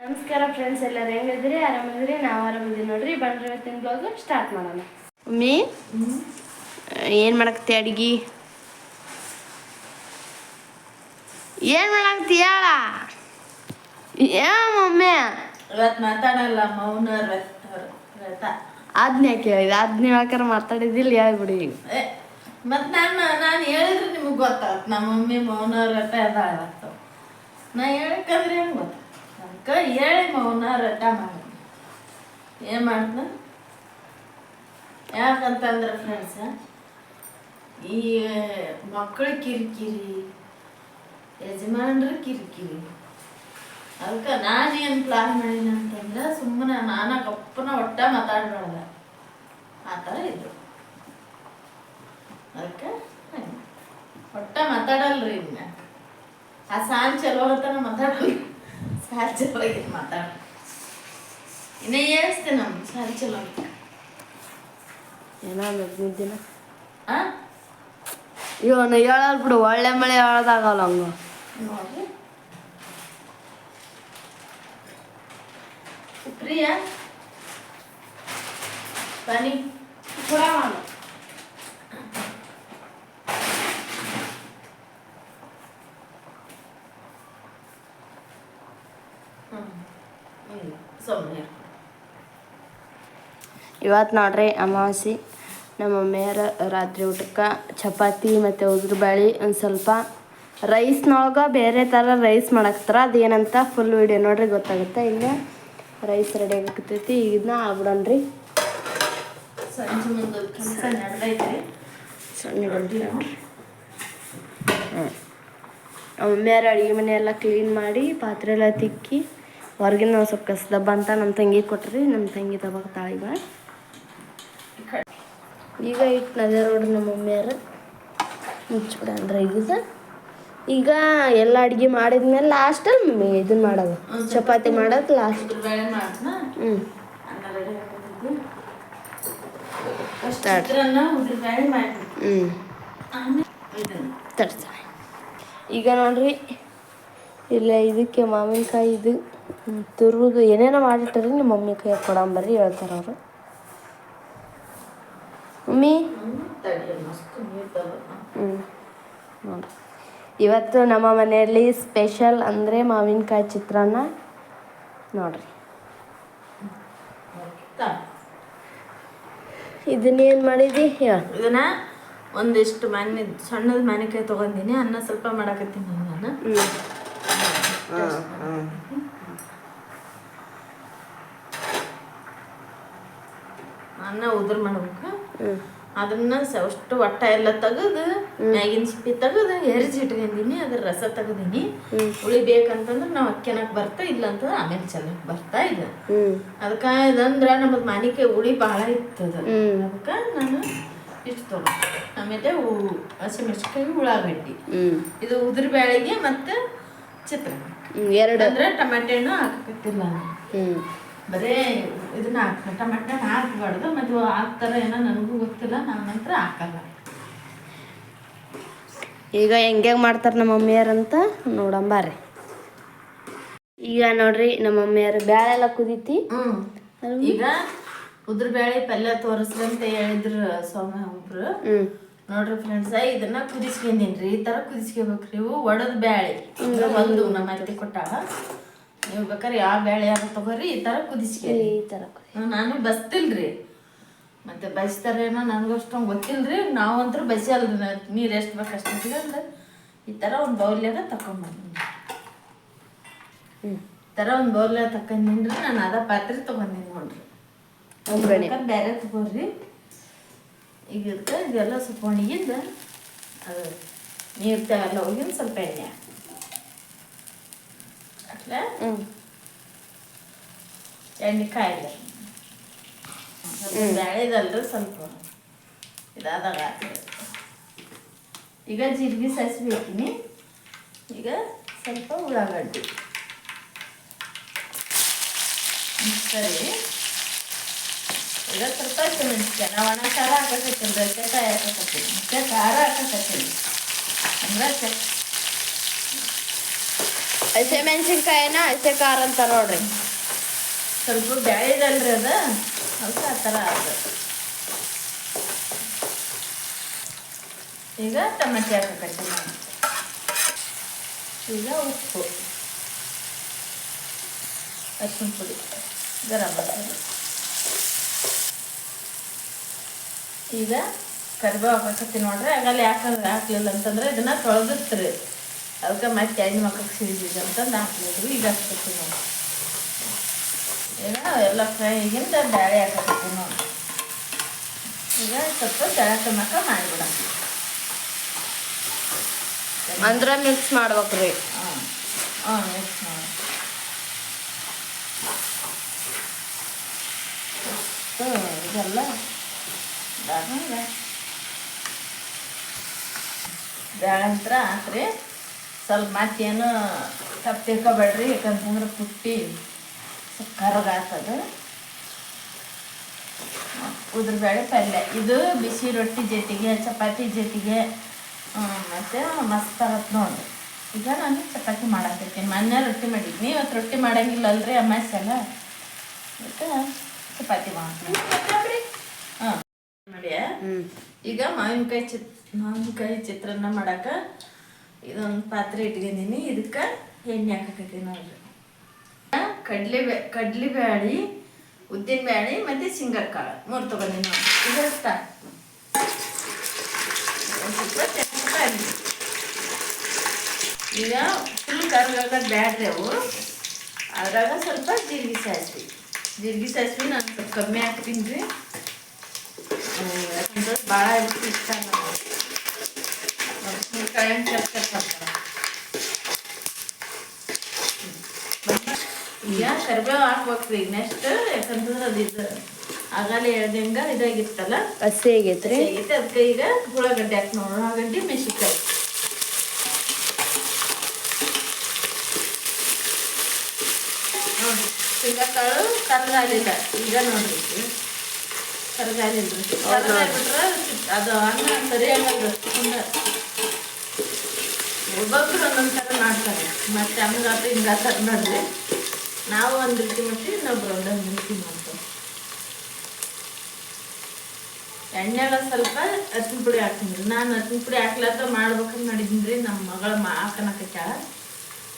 ನಮಸ್ಕಾರ ಫ್ರೆಂಡ್ಸ್ ಎಲ್ಲರೂ ಹೆಂಗಿದ್ರಿ ಆರಾಮಿದ್ರಿ ನಾವು ಆರಾಮಿದ್ವಿ ನೋಡ್ರಿ. ಬಂದ್ರೆ ಇವತ್ತಿನ ಬ್ಲಾಗ್ ಸ್ಟಾರ್ಟ್ ಮಾಡೋಣ. ಮಮ್ಮಿ ಏನು ಮಾಡಕ್ತಿ ಅಡಿಗೆ? ಏನು ಮಾಡಕ್ತಿ ಹೇಳ? ಏ ಮಮ್ಮಿ ಇವತ್ತು ಮಾತಾಡಲ್ಲ ಮೌನ ವ್ರತ ಆಜ್ಞೆ ಕೇಳಿದ ಆಜ್ಞೆ ಯಾಕಾರ ಮಾತಾಡಿದಿಲ್ಲ ಹೇಳ್ಬಿಡಿ ಈಗ. ಏ, ಮತ್ ನಾನು ನಾನು ಹೇಳಿದ್ರೆ ನಿಮಗೆ ಗೊತ್ತಾಗ್ತ. ನಮ್ಮ ಮಮ್ಮಿ ಮೌನ ವ್ರತ ಅದ ಇವತ್ತು ನಾ ಹೇಳಕ್ಕಂದ್ರೆ ಹೆಂಗೆ ಗೊತ್ತ ಅದಕ್ಕೆ ಹೇಳಿ ಮೌನ ರಟ್ಟ ಮಾಡಿ ಏನು ಮಾಡ್ದ ಯಾಕಂತಂದ್ರೆ ಫ್ರೆಂಡ್ಸ ಈ ಮಕ್ಕಳು ಕಿರಿಕಿರಿ, ಯಜಮಾನ್ರ ಕಿರಿಕಿರಿ, ಅದಕ್ಕೆ ನಾನು ಏನು ಪ್ಲಾನ್ ಮಾಡೀನಿ ಅಂತಂದ್ರೆ ಸುಮ್ಮನೆ ನಾನು ಕಪ್ಪನ ಒಟ್ಟ ಮಾತಾಡ್ಬಾರ್ದ. ಆ ಥರ ಇದ್ರು. ಅದಕ್ಕೆ. ಒಟ್ಟ ಮಾತಾಡಲ್ರಿ ಇನ್ನ ಆ ಸಾಲ್ ಚಲೋ ಮಾತಾಡಲ್ಲ. ಸಾಲ್ ಚಲೋ ಆಗಿತ್ತು ಮಾತಾಡ ಇನ್ನ ಏಳಿಸ್ತೆ ನಮ್ಗೆ ಸಾಲ್ ಚಲೋ ಅಂತ ಏನೋ ಒಂದು ಹದಿನೈದು ದಿನ ಆ ಇವನು ಹೇಳಲ್ ಬಿಡು ಒಳ್ಳೆ ಮಳೆ ಹೇಳೋದಾಗಲ್ಲ ಹಂಗ ನೋಡ್ರಿ ಪ್ರಿಯಾ ಬನ್ನಿ ಹ್ಮ್ ಸುಮ್ಮನೆ ಇವತ್ತು ನೋಡ್ರಿ ಅಮಾವಾಸಿ ನಮ್ಮ ಮಮ್ಮಿಯರ ರಾತ್ರಿ ಊಟಕ್ಕೆ ಚಪಾತಿ ಮತ್ತು ಉದ್ರ ಬ್ಯಾಳಿ ಒಂದು ಸ್ವಲ್ಪ. ರೈಸ್ನೊಳಗೆ ಬೇರೆ ಥರ ರೈಸ್ ಮಾಡಾಕ್ತಾರ ಅದೇನಂತ ಫುಲ್ ವಿಡಿಯೋ ನೋಡ್ರಿ ಗೊತ್ತಾಗುತ್ತೆ. ಇಲ್ಲ ರೈಸ್ ರೆಡಿ ಆಗಕತ್ತೈತಿ. ಈಗ ಇದನ್ನ ಆಗ್ಬಿಡೋಣ್ರಿ ಸಂಜೆ ಮುಂದೆ ಸಣ್ಣ ಮಮ್ಮಿಯರ ಅಡುಗೆ ಮನೆ ಎಲ್ಲ ಕ್ಲೀನ್ ಮಾಡಿ ಪಾತ್ರೆ ಎಲ್ಲ ತಿಕ್ಕಿ ಹೊರಗಿನ ನಾವು ಸ್ವಲ್ಪ ಕಸ ದಬ್ಬ ಅಂತ ನಮ್ಮ ತಂಗಿ ಕೊಟ್ರಿ ನಮ್ಮ ತಂಗಿ ದಬ್ಬ ತಾಳಿಗ ಈಗ ಇಟ್ಟು ನಜರ್ ನೋಡ್ರಿ ನಮ್ಮ ಮಮ್ಮಿಯರು ಮುಚ್ಬಿಡನ್ರಿ ಈಗ ಈಗ ಎಲ್ಲ ಅಡುಗೆ ಮಾಡಿದ್ಮೇಲೆ ಲಾಸ್ಟಲ್ಲಿ ಮಮ್ಮಿ ಇದನ್ನ ಮಾಡೋದು. ಚಪಾತಿ ಮಾಡೋದು ಲಾಸ್ಟ್ ಹ್ಞೂ ಈಗ ನೋಡ್ರಿ, ಇಲ್ಲ ಇದಕ್ಕೆ ಮಾವಿನಕಾಯಿ ಇದು. ತುರ್ದು ಏನೇನೋ ಮಾಡಿಟ್ಟರೆ ನಿಮ್ಮ ಮಮ್ಮಿ ಕೈ ಕೊಡಂಬರ್ರಿ ಹೇಳ್ತಾರೆ ಅವರು. ಮಮ್ಮಿ? ಹ್ಞೂ ನೋಡ್ರಿ. ಇವತ್ತು ನಮ್ಮ ಮನೆಯಲ್ಲಿ ಸ್ಪೆಷಲ್ ಅಂದರೆ ಮಾವಿನಕಾಯಿ ಚಿತ್ರಾನ್ನ. ನೋಡ್ರಿ. ಇದನ್ನೇನು ಮಾಡಿದಿ? ಇದನ್ನ ಒಂದಿಷ್ಟು ಮನೆ ಸಣ್ಣದ ಮಾವಿನಕಾಯಿ ತಗೊಂಡಿನಿ ಅನ್ನ ಸ್ವಲ್ಪ ಮಾಡಾಕತ್ತೀನಿ ನಾನು ಹ್ಞೂ ಅನ್ನ ಉದುರ್ ಮಾಡ್ಬೇಕು. ಅದನ್ನ ಅಷ್ಟು ಒಟ್ಟ ಎಲ್ಲ ತೆಗೆದು ಮ್ಯಾಗಿನ ಸಿಪ್ಪಿ ತೆಗೆದು ಎರಿಸಿ ಇಟ್ಕೊಂಡಿನಿ ಅದ್ರ ರಸ ತೆಗ್ದೀನಿ ಹುಳಿ ಬೇಕಂತಂದ್ರೆ ನಾವು ಅಕ್ಕಿನಕ್ ಬರ್ತಾ ಇಲ್ಲ ಅಂತಂದ್ರೆ ಆಮೇಲೆ ಚೆನ್ನಾಗಿ ಬರ್ತಾ ಇಲ್ಲ ಅದಕ್ಕೆ ಇದಂದ್ರೆ ನಮ್ಮದು ಮಾನಿಕಾಯಿ ಹುಳಿ ಭಾಳ ಇತ್ತು ಹ್ಮ್. ಅದಕ್ಕೆ ನಾನು ಇಷ್ಟು ತಗೋ ಆಮೇಲೆ ಹೂ- ಹಸಿಮೆಣಸಿನ್ಕಾಯಿ ಉಳ್ಳಾಗಡ್ಡಿ. ಇದು ಉದ್ರ ಬ್ಯಾಳಿಗೆ ಮತ್ತು ಚಿತ್ರ ಎರಡು. ಅಂದ್ರೆ ಟಮಾಟೆ ಹಣ್ಣು ಹಾಕಕತ್ತಿಲ್ಲ ಬರೇ ಇದನ್ನ ಹಾಕ ಮಟ್ಟ ಹಾಕಬಾರ್ದು ಮತ್ತು ಹಾಕ್ತಾರ ಏನೋ ನನಗೂ ಗೊತ್ತಿಲ್ಲ ನಾನು ನಂತರ ಹಾಕಲ್ಲ. ಈಗ ಹೆಂಗೆ ಮಾಡ್ತಾರೆ ನಮ್ಮ ಮಮ್ಮಿಯರಂತ ನೋಡಂಬಾರಿ ಈಗ ನೋಡ್ರಿ ನಮ್ಮ ಮಮ್ಮಿಯರು ಬ್ಯಾಳೆ ಎಲ್ಲ ಕುದೀತಿ. ಈಗ ಉದ್ರ ಬ್ಯಾಳೆ ಪಲ್ಯ ತೋರಿಸ್ರಿ ಅಂತ ಹೇಳಿದ್ರು ಸ್ವಾಮಿ ಒಬ್ರು ನೋಡ್ರಿ ಫ್ರೆಂಡ್ಸ್ ಇದನ್ನ ಕುದಿಸ್ಕೊಂಡಿನ್ರಿ ಈ ತರ ಕುದಿಸ್ಕೋಬೇಕ್ರಿ ಇವು ಒಡದ್ ಬ್ಯಾಳೆ. ಒಂದು ನಮ್ಮ ಅತ್ತೆ ಕೊಟ್ಟಾಳ. ನೀವು ಬೇಕಾದ್ರೆ ಯಾವ ಬೇಳೆ ಯಾರು ತಗೋರಿ ಈ ತರ ಕುದಿಸ್ಕೇರಿ ಈ ಥರ ನಾನು ಬಸ್ತಿಲ್ರಿ. ಮತ್ತೆ ಬಯಸ್ತಾರೇನೋ ನನಗೂ ಅಷ್ಟೊಂದು ಗೊತ್ತಿಲ್ರಿ. ನಾವಂತೂ ಬಯಸಲ್ರಿ ನೀರು ಎಷ್ಟು ಬೇಕು ಅಷ್ಟು ಅಂದ್ರೆ ಈ ಥರ ಒಂದು ಬೌಲ್ಯಾಗ ತಕೊಂಡ್ಬಂದಿನಿ ಹ್ಞೂ ಈ ಥರ ಒಂದು ಬೌಲ್ಯಾಗ ತಕೊಂಡ್ರಿ ನಾನು ಅದ ಪಾತ್ರೆ ತೊಗೊಂಡಿನಿ ನೋಡ್ರಿ ಬೇರೆ ತಗೋರಿ. ಈಗ ಇದಕ್ಕೆ ಇದೆಲ್ಲ ಸ್ವಲ್ಪ ಒಣಗಿಂದ ಅದು ನೀರು ತೆಗೆಲ್ಲ ಹೋಗಿಂದ ಸ್ವಲ್ಪ ಎಣ್ಣೆ ಹಾಕ್ಲಾ ಹ್ಞೂ ಎಣ್ಣೆ ಕಾಯಿಲ್ಲ ಬ್ಯಾಳೆದಲ್ರಿ ಸ್ವಲ್ಪ ಇದಾದಾಗ ಆಗ್ತದೆ. ಈಗ ಜೀರಿಗೆ ಸಾಸಿವೆ ಹಾಕಿನಿ ಈಗ ಸ್ವಲ್ಪ ಉಳ್ಳಾಗಡ್ಡಿ ಹ್ಮ್, ಸರಿ ಈಗ ಸ್ವಲ್ಪ ಹಸಿಮೆಣಸಿನ್ಕಾಯಿ ನಾವು ಒಣ ಖಾರ ಹಾಕಕತ್ತೀನಿ ರಸಕಾಯಿ ಹಾಕಕತ್ತೀನಿ ಮತ್ತೆ ಖಾರ ಹಾಕಕತ್ತೀನಿ ಅಂದ್ರೆ ಚಕ್ ಹಸೆ ಮೆಣಸಿನ್ಕಾಯಿನ ಹಸೆ ಖಾರ ಅಂತ ನೋಡ್ರಿ. ಸ್ವಲ್ಪ ಬ್ಯಾಳಿದಲ್ರಿ ಅದು. ಅದಕ್ಕೆ ಆ ಥರ ಆಗ್ತದೆ ಈಗ ಟಮಾಟಿ ಹಾಕಿ ಈಗ ಉಪ್ಪು. ಅರ್ಶಿನ ಪುಡಿ. ಗರಂ ಮಸಾಲೆ. ಈಗ ಕರಿಬೇವು ಹಾಕಿ ನೋಡ್ರಿ. ಆಗಲ್ಲ ಯಾಕಂದ್ರೆ ಹಾಕ್ಲಿಲ್ಲ ಅಂತಂದ್ರೆ ಇದನ್ನ ತೊಳೆದಿತ್ರಿ ಅದಕ್ಕೆ ಮತ್ತೆ ಎಣ್ಣೆ ಮಕ್ಕಳಿಗೆ ಸಿಡಿದಿದೆ ಅಂತಂದು ಹಾಕ್ಲಿದ್ರಿ ಈಗ ಹಾಕ್ಬೇಕು ನೋಡಿ. ಈಗ ಎಲ್ಲ ಫ್ರೈ ಆಗಿಂದ ಬ್ಯಾಳೆ ಹಾಕಬೇಕು ನೋಡಿ. ಈಗ ಸ್ವಲ್ಪ ತೆಳಕ ಮಕ್ಕ ಮಾಡಿಬಿಡೋಣ. ಅಂದ್ರೆ ಮಿಕ್ಸ್ ಮಾಡ್ಬೇಕು ರೀ. ಹಾಂ ಹಾಂ ಮಿಕ್ಸ್ ಮಾಡಿ. ಇದೆಲ್ಲ ಇದಾದ್ಮೇಲೆ ಬ್ಯಾಳೆ ಅಂತ ಹಾಕ್ರಿ. ಸ್ವಲ್ಪ ಮತ್ತೇನು ತಪ್ಪು ತಿಳ್ಕೊಬೇಡ್ರಿ ಯಾಕಂತಂದ್ರೆ ಪುಟ್ಟಿ ಸ್ವಲ್ಪ ಉದ್ರ ಉದ್ರಬೇಳೆ ಪಲ್ಯ. ಇದು ಬಿಸಿ ರೊಟ್ಟಿ ಜೊತೆಗೆ ಚಪಾತಿ ಜೊತೆಗೆ ಮತ್ತು ಮಸ್ತ್ ಆಗತ್ತೆ ನೋಡ್ರಿ. ಈಗ ನಾನು ಚಪಾತಿ ಮಾಡಾಕತ್ತೀನಿ. ಮೊನ್ನೆ ರೊಟ್ಟಿ ಮಾಡಿದ್ನಿ ಇವತ್ತು ರೊಟ್ಟಿ ಮಾಡಂಗಿಲ್ಲ ಅಲ್ರಿ ಅಮ್ಮ ಅಲ್ಲ ಮತ್ತು ಚಪಾತಿ ಮಾಡ್ತೀನಿ. ಹಾಂ. ನೋಡಿ ಈಗ ಮಾವಿನಕಾಯಿ ಚಿತ್ ಮಾವಿನಕಾಯಿ ಚಿತ್ರಾನ್ನ ಮಾಡಾಕ ಇದೊಂದು ಪಾತ್ರೆ ಇಟ್ಕೊಂಡಿನಿ, ಇದಕ್ಕೆ ಎಣ್ಣೆ ಹಾಕಕತ್ತೀನಿ ನೋಡ್ರಿ. ಕಡ್ಲೆ ಬೇ ಕಡ್ಲಿ ಬ್ಯಾಳಿ, ಉದ್ದಿನ ಬ್ಯಾಳಿ ಮತ್ತು ಸಿಂಗರ್ ಕಾಳು ಮೂರು ತೊಗೊಂಡಿನಿ ನೋಡಿ ಇದು ಸ್ಟಾರ್ಟ್ ಸ್ವಲ್ಪ ಈಗ ಫುಲ್ ಕರ್ಗಾಗ ಬ್ಯಾಡ್ರಿ ಅವು. ಅದ್ರಾಗ ಸ್ವಲ್ಪ ಜೀರಿಗೆ ಸಾಸ್ವಿ. ಜೀರಿಗೆ ಸಾಸ್ವಿ ನಾನು ಸ್ವಲ್ಪ ಕಮ್ಮಿ ಹಾಕ್ತೀನಿ ರೀ. ಭಾಳ ಇಷ್ಟ ಕಾಯಂ ಈಗ ಕರಿಬೇವು ಹಾಕ್ಬೇಕ್ರಿ ಈಗ ನೆಕ್ಸ್ಟ್ ಯಾಕಂತಂದ್ರೆ ಅದು ಇದು ಆಗಲೇ ಹೇಳ್ದಂಗ ಇದಾಗಿತ್ತಲ್ಲ? ಹಸಿ ಆಗೈತೆ. ಅದಕ್ಕೆ ಈಗ ಉಳ್ಳಾಗಡ್ಡೆ ಹಾಕಿ ನೋಡೋಣ. ಉಳ್ಳಾಗಡ್ಡೆ ಮೆಣಸಿನ್ಕಾಯಿ. ನೋಡಿ ಶೇಂಗಾಕಾಳು ಕರ್ಗಾಲಿಲ್ಲ ಈಗ ನೋಡ್ರಿ ಕರ್ಗಾಲಿಲ್ಲ ಕರ್ಗಾಲಿಬಿಟ್ರೆ ಅದು ಅನ್ನ ಸರಿ ಆಗಲ್ಲ ಸುಮ್ಮನೆ ಒಬ್ಬೊಬ್ರು ಒಂದೊಂದು ಥರ ಮಾಡ್ತಾರೆ. ಮತ್ತೆ ಹಂಗಾತ ಹಿಂಗಾತ ಮಾಡಿದ್ರೆ ನಾವು ಒಂದು ರೀತಿ ಮಾಡ್ತೀವಿ, ಇನ್ನೊಬ್ರು ಒಂದೊಂದು ರೀತಿ ಮಾಡ್ತಾರೆ. ಎಲ್ಲ ಸ್ವಲ್ಪ ಅರ್ಶಿನ ಪುಡಿ ಹಾಕ್ತೀನಿ. ನಾನು ಅರ್ಶಿನ ಪುಡಿ ಹಾಕ್ಲಾರ್ದ ಮಾಡ್ಬೇಕಂತ ಮಾಡಿದ್ದೀನಿ ರೀ ನಮ್ಮ ಮಗಳ ಮಾ ಹಾಕನಕತ್ತಾಳ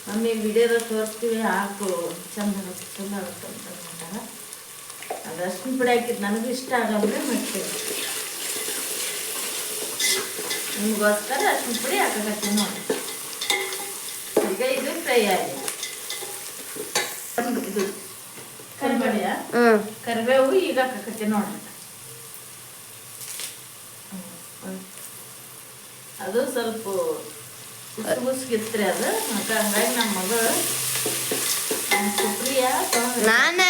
ಮಮ್ಮಿ ವಿಡಿಯೋದಾಗ ತೋರಿಸ್ತೀವಿ, ಹಾಕು. ಚಂದ ಚಂದ ಆಗುತ್ತೆ ಅಂತ ಅಂದ್ಬಿಟ್ಟಾಳ ಅದು ಅರ್ಶಿನ ಪುಡಿ ಹಾಕಿದ್ದು ನನಗೂ ಇಷ್ಟ ಆಗಲ್ಲ ಮತ್ತೆ ನಿಮಗೋಸ್ಕರ ಅರ್ಶಿನ ಪುಡಿ ಹಾಕಕತ್ತೀನಿ ನೋಡಿ. ಈಗ ಇದು ಫ್ರೈ ಆಗಿ. ಇದು ಕರಿಬೇಳೆಯ ಕರಿಬೇವು ಈಗ ಹಾಕಕತ್ತೀನಿ ನೋಡ್ರಿ. ಅದು ಸ್ವಲ್ಪ ಉಸು ಉಸ್ಗಿತ್ರಿ ಅದು. ಮತ್ತೆ ಹಂಗಾಗಿ ನಮ್ಮ ಮಗಳು ಸುಪ್ರಿಯ ನಾನ.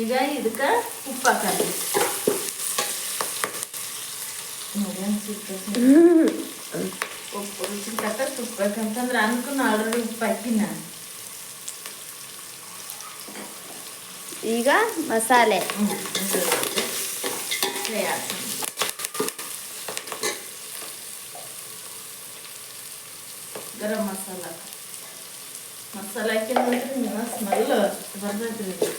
ಈಗ ಇದಕ್ಕ ಉಪ್ಪು ಹಾಕಿ ನೋಡಿ ಅನ್ಸುತ್ತೆ ಉಪ್ಪು ರುಚಿಗೆ ತಕ್ಕಷ್ಟು ಉಪ್ಪು ಬೇಕಂತಂದ್ರೆ ಅನ್ಕು ಆಲ್ರೆಡಿ ಉಪ್ಪು ಹಾಕಿನ ನಾನು ಈಗ ಮಸಾಲೆ ಹ್ಮ್, ಇದು ಫ್ರೈ ಆಗ್ತದೆ. ಗರಂ ಮಸಾಲ ಮಸಾಲ ಹಾಕಿದ್ರೆ ಸ್ಮೆಲ್ ಬರ್ತೈತ್ರಿ ಇದು.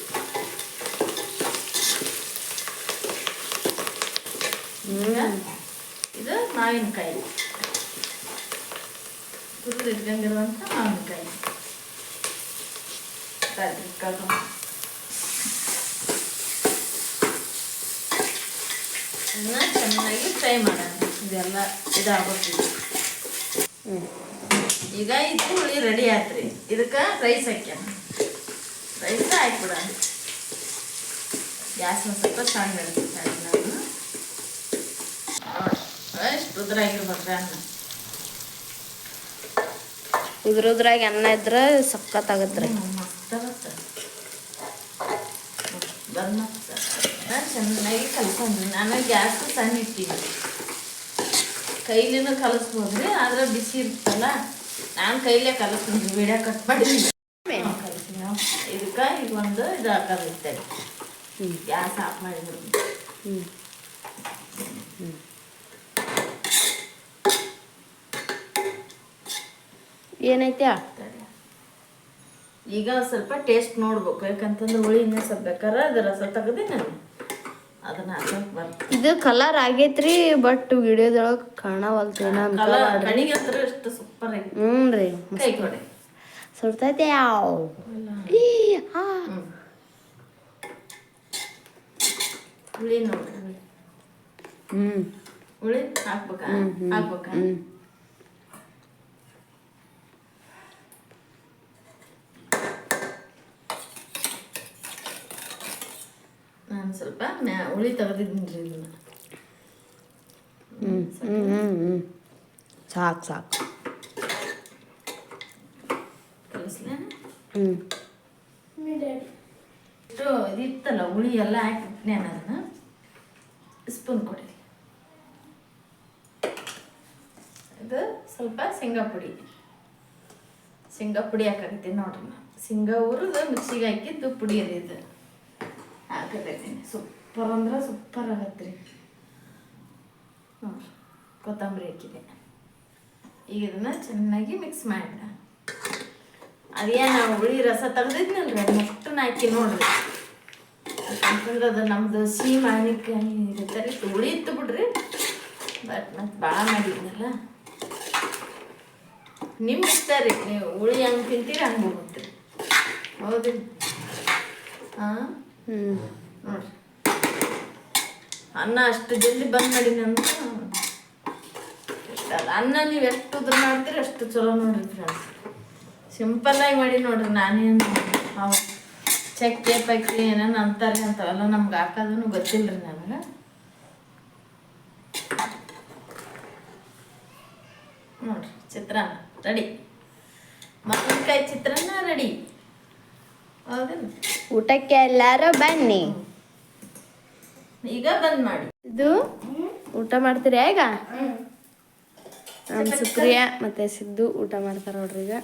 ಈಗ ಇದು ಮಾವಿನಕಾಯಿ ತುರಿದು ಇಟ್ಕೊಂಡಿರುವಂಥ ಮಾವಿನಕಾಯಿ ರಾತ್ರಿ ಕಳ್ಕೊಂಡು ಇದನ್ನ ಚೆನ್ನಾಗಿ ಫ್ರೈ ಮಾಡೋಣ ಇದೆಲ್ಲ ಇದಾಗ್ಬಿಡ್ತೀವಿ ಹ್ಮ್ ಈಗ ಇದು ಹುಳಿ ರೆಡಿ ಆತ್ರಿ ಇದಕ್ಕೆ ರೈಸ್ ಹಾಕ್ಯಾನ ರೈಸ್ ಹಾಕ್ಬಿಡೋಣ ಗ್ಯಾಸ್ ಒಂದು ಸ್ವಲ್ಪ ಸಣ್ಣ ಇಡ್ತೀನಿ ನಾನು ಎಷ್ಟು ಉದ್ರಾಗಿರ್ಬೇಕ್ರಿ ಅನ್ನ ಉದ್ರ ಉದ್ರಾಗಿ ಅನ್ನ ಇದ್ರೆ ಮಸ್ತ್ ಚೆನ್ನಾಗಿ ಕಲ್ಕೊಂಡ್ರಿ ನಾನು ಗ್ಯಾಸ್ ಸಣ್ಣ ಕೈಲಿನೂ ಕಲಿಸ್ಬೋದ್ರಿ ಆದ್ರೆ ಬಿಸಿ ಇರ್ತಲ್ಲ ನಾನು ಕೈಲೇ ಕಲಿಸ್ತೀನಿ ವಿಡಿಯೋ ಕಟ್ ಮಾಡಿ ಇದಕ್ಕೆ ಈಗ ಒಂದು ಇದು ಹಾಕೋದೈತೆ ಹ್ಮ್. ಗ್ಯಾಸ್ ಆಫ್ ಮಾಡಿದ್ರು. ಹ್ಮ್. ಏನೈತೆ? ಆಗ್ತದೆ. ಈಗ ಸ್ವಲ್ಪ ಟೇಸ್ಟ್ ನೋಡ್ಬೇಕು. ಯಾಕಂತಂದ್ರೆ ಹುಳಿ ಇನ್ನೂ ಸ್ವಲ್ಪ ಬೇಕಾರ ಅದು ರಸ ತೆಗ್ದು ನಾನು ಅದನ್ನ ಹಾಕಕ್ ಬರ್ತದೆ ಇದು ಕಲರ್ ಆಗೈತ್ರಿ ಬಟ್ ವಿಡಿಯೋದೊಳಗೆ ಕಾಣವಲ್ತು ಕಲರ್ ಕಣಿಗೆ ಹತ್ರ ಎಷ್ಟು ಸೂಪರ್ ಆಗಿ ಹ್ಞೂ ರೀ ಕೈ ಕೊಡಿ. ಸುಡ್ತೈತೆ ಯಾವ. ಹುಳಿ ಹುಳಿ. ಹ್ಮ್. ಹುಳಿ ಹಾಕ್ಬೇಕಾ? ಹಾಕ್ಬೇಕಾ? ನಾನು ಸ್ವಲ್ಪ ಮ್ಯಾ ಹುಳಿ ತೆಗೆದಿದ್ದೀನಿ ರೀ ಇದನ್ನ. ಹ್ಞೂ ಹ್ಮ್ ಸಾಕು ಸಾಕು. ಹ್ಞೂ ಇಷ್ಟು ಇದಿತ್ತಲ್ಲ ಹುಳಿ ಎಲ್ಲ ಹಾಕಿಟ್ನೆ ಅದನ್ನ ಸ್ಪೂನ್ ಕೊಡಿ. ಇದು ಸ್ವಲ್ಪ ಶೇಂಗಾ ಪುಡಿ. ಶೇಂಗಾ ಪುಡಿ ಹಾಕಾಕತ್ತೀನಿ ನೋಡ್ರಿ. ನಾನು ಶೇಂಗಾ ಹುರಿದು ಮಿಕ್ಸಿಗೆ ಹಾಕಿದ್ದು ಪುಡಿ ಅದು ಇದು. ಹಾಕಕತ್ತೀನಿ ಸೂಪರ್ ಅಂದ್ರೆ ಸೂಪರ್ ರೀ. ನೋಡ್ರಿ ಕೊತ್ತಂಬರಿ ಹಾಕಿದೆ. ಈಗ ಇದನ್ನ ಚೆನ್ನಾಗಿ ಮಿಕ್ಸ್ ಮಾಡಿದ. ಅದೇನು ಹುಳಿ ರಸ ತೆಗ್ದಿದ್ನಲ್ರಿ ಮುಟ್ಟನ್ನ ಹಾಕಿ ನೋಡ್ರಿ. ಯಾಕಂದ್ರೆ ಅದು ನಮ್ದು ಸಿಹಿ ಮಾವಿನಕಾಯಿ ಇರುತ್ತೆ ಹುಳಿ ಇತ್ತು ಬಿಡ್ರಿ ಬಟ್ ಮತ್ತೆ ಭಾಳ ಮಾಡಿದ್ನಲ್ಲ. ನಿಮ್ಮ ಇಷ್ಟ ರೀ, ನೀವು ಹುಳಿ ಹಂಗೆ ತಿಂತೀರಿ ಹಂಗೆ ಹೋಗುತ್ತೆ. ಹೌದ್ರಿ. ಹಾಂ ನೋಡ್ರಿ ಅನ್ನ ಅಷ್ಟು ಜಲ್ದಿ ಬಂದ್ ಮಾಡೀನಿ ಅಂತ ಅನ್ನ ನೀವು ಎಷ್ಟು ಉದ್ರ ಮಾಡ್ತೀರಿ ಅಷ್ಟು ಚಲೋ ನೋಡ್ರಿ ಫ್ರೆಂಡ್ಸ್ ಸಿಂಪಲ್ ಆಗಿ ಮಾಡಿ ನೋಡ್ರಿ, ನಾನೇನು ಅವು ಚಕ್ಕೆ ಪಕ್ಕೆ ಏನೇನು ಅಂತಾರೆ ಅಂತವೆಲ್ಲ ನಮ್ಗೆ ಹಾಕೋದನ್ನು ಗೊತ್ತಿಲ್ಲ ರೀ ನನಗೆ. ನೋಡ್ರಿ, ಚಿತ್ರಾನ್ನ ರೆಡಿ ಮಾವಿನಕಾಯಿ ಚಿತ್ರಾನ್ನ ರೆಡಿ ಊಟಕ್ಕೆ ಎಲ್ಲಾರು ಬನ್ನಿ. ಈಗ ಬಂದ್ ಮಾಡಿ. ಇದು ಊಟ ಮಾಡ್ತೀರಾ ಈಗ? ನಮ್ಮ ಸುಪ್ರಿಯಾ ಮತ್ತೆ ಸಿದ್ದು ಊಟ ಮಾಡ್ತಾರ ನೋಡ್ರಿ ಈಗ?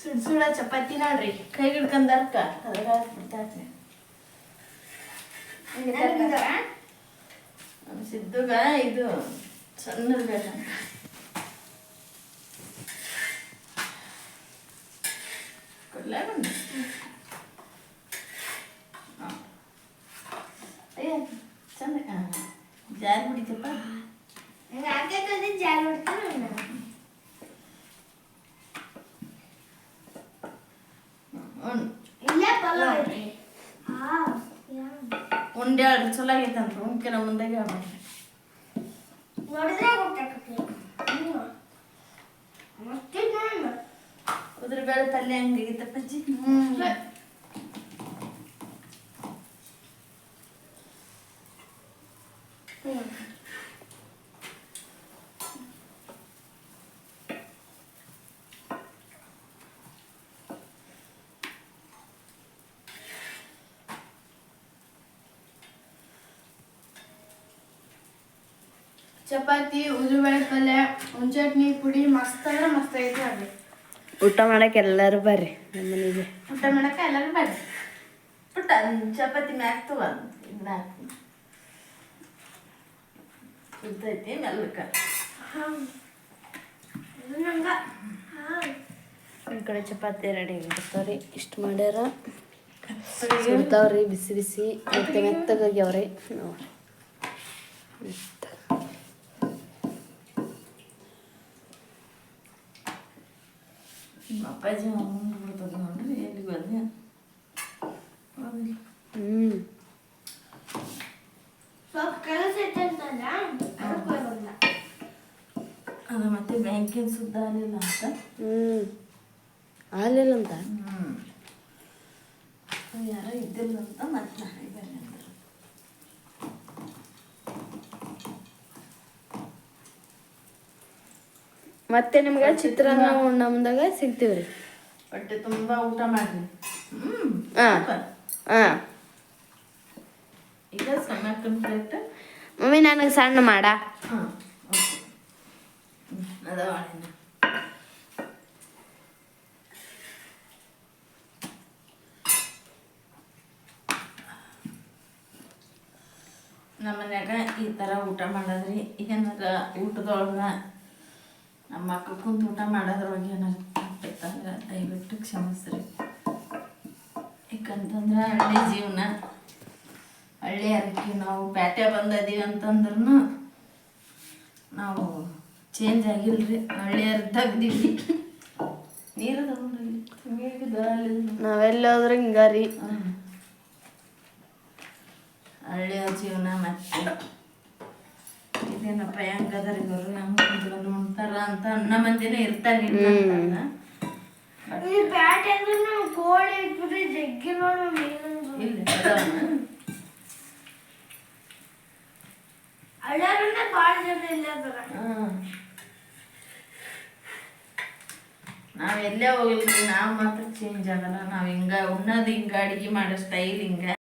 ಸುಡ್ ಸುಡ ಚಪಾತಿ ನೋಡ್ರಿ ಕೈ ಹಿಡ್ಕೊಂಡ್ ಸಿದ್ದುಗ ಇದು ಸಣ್ಣದ್ ಬೇಕಂತ ಕೊಡ್ಲಾ ಒಂದು? ಹಾ. ಅಯ್ಯ ಚಂದ ಹಾ. ಜಾರಿ ಬಿಡಿತಪ್ಪ ಉಣ್ ಉಂಡೆ ಆಡ್ರಿ ಚಲೋ ಆಗೈತಂತ ಉಣ್ಕಿನ ಮುಂದಾಗೆ ಮಾಡಿ ಉದ್ರ ಬೇಳೆ ಪಲ್ಯ ಹೆಂಗಾಗಿತ್ತಪ್ಪಜ್ಜಿ ಚಪಾತಿ ಉದ್ರುಬೇಳೆ ಪಲ್ಯ ಒಂದು ಚಟ್ನಿ ಪುಡಿ ಮಸ್ತ್ ಅಂದ್ರೆ ಮಸ್ತ್ ಐತಿ ಅದು ಊಟ ಮಾಡಕ್ಕೆ ಎಲ್ಲರೂ ಬರ್ರಿ ನಮ್ಮ ಮನೆಗೆ. ಊಟ ಮಾಡಕ್ಕೆ ಎಲ್ಲರೂ ಬರ್ರಿ. ಪುಟ್ಟ ಚಪಾತಿ ಮ್ಯಾಕ್ ತಗೋ ಉದ್ದೈತಿ ಮೆಲ್ಲಕ. ಇದು ನಂಗೆ ಈ ಕಡೆ ಚಪಾತಿ ರೆಡಿ ಆಗಿರ್ತಾವ್ರಿ ಇಷ್ಟು ಮಾಡ್ಯಾರ? ಸುಡ್ತಾವ್ರಿ ಬಿಸಿ ಬಿಸಿ ಮತ್ತೆ ಮೆತ್ತಗಾಗ್ಯಾವ್ರಿ ನೋಡ್ರಿ ಮೆತ್ತ ನಿಮ್ಮ ಅಪ್ಪಾಜಿ ಉಂಡು ಬಿಡ್ತದ ನೋಡ್ರಿ ಎಲ್ಲಿ ಬಂದೆ? ಹ್ಞೂ ಸ್ವಲ್ಪ ಕೆಲಸ ಐತೆ ಅಂತಂದ ಅದಕ್ಕೆ ಹೋಗ್ಬಂದ ಅದು ಮತ್ತೆ ಬ್ಯಾಂಕಿನ ಸುದ್ದ ಆಗಲಿಲ್ಲ ಅಂತ? ಹ್ಞೂ ಆಗ್ಲಿಲ್ಲ ಅಂತ? ಹ್ಞೂ ಯಾರೋ ಇದ್ದಿಲ್ಲ ಅಂತ ಮತ್ತೆ ನಾಳೆ ಬರ್ರಿ ಅಂದ್ರು ಮತ್ತೆ ನಿಮ್ಗೆ ಚಿತ್ರಾನ್ನ ಉಣ್ಣಮ್ದಾಗ ಸಿಗ್ತೀವ್ರಿ. ಹೊಟ್ಟೆ ತುಂಬ ಊಟ ಮಾಡ್ರಿ. ಹ್ಮ್ ಹಾ. ಹಾಂ ಈಗ ಸಣ್ಣ ಕಂಪ್ಲೀಟ್ ಮಮ್ಮಿ ನನಗೆ ಸಣ್ಣ ಮಾಡ. ಹಾಂ ನಮ್ಮ ಮನ್ಯಾಗ ಈ ಥರ ಊಟ ಮಾಡದ್ರಿ. ಏನಾರ ಊಟದೊಳಗೆ ನಮ್ಮ ಮಕ್ಕಳು ಕುಂತು ಊಟ ಮಾಡೋದ್ರೊಳಗೆ ಏನಾರ ತಪ್ಪಿತ್ತಂದ್ರೆ ದಯವಿಟ್ಟು ಕ್ಷಮಿಸ್ರಿ. ಯಾಕಂತಂದ್ರೆ ಹಳ್ಳಿ ಜೀವನ ಹಳ್ಳಿ ಅದಕ್ಕೆ ನಾವು ಪ್ಯಾಟೆ ಬಂದದೀವಿ ಅಂತಂದ್ರೂ ನಾವು ಚೇಂಜ್ ಆಗಿಲ್ರಿ. ಹಳ್ಳಿಯರ್ ತೆಗ್ದೀವಿ ನೀರು ನಾವೆಲ್ಲೋದ್ರೆ ಹಿಂಗಾರಿ. ಹಳ್ಳಿಯ ಜೀವನ ಮತ್ತೆ ಇದೇನಪ್ಪ ಹೆಂಗದಾರ ಇವರು ನಮ್ಗೆ ಉಣ್ತಾರ ಅಂತ ಅನ್ನ ಮಂದಿನೇ ಇರ್ತಾರೆ. ಬ್ಯಾಟ್ ಅಂದ್ರೆ ನಾವು ಕೋಳಿ ಇಟ್ಬಿಟ್ರೆ ಜಗ್ಗಿ ನೋಡು ಮೀನು. ಹಳ್ಳ್ಯಾರನ್ನ ಭಾಳ ಜನ ಇಲ್ಲ ಅದಾರ ಹ್ಮ್. ನಾವ್ ಎಲ್ಲೇ ಹೋಗಿ ನಾವ್ ಮಾತ್ರ ಚೇಂಜ್ ಆಗಲ್ಲ ನಾವ್ ಹಿಂಗ ಉಣ್ಣೋದು ಹಿಂಗ ಅಡಿಗೆ ಮಾಡೋ ಸ್ಟೈಲ್ ಹಿಂಗ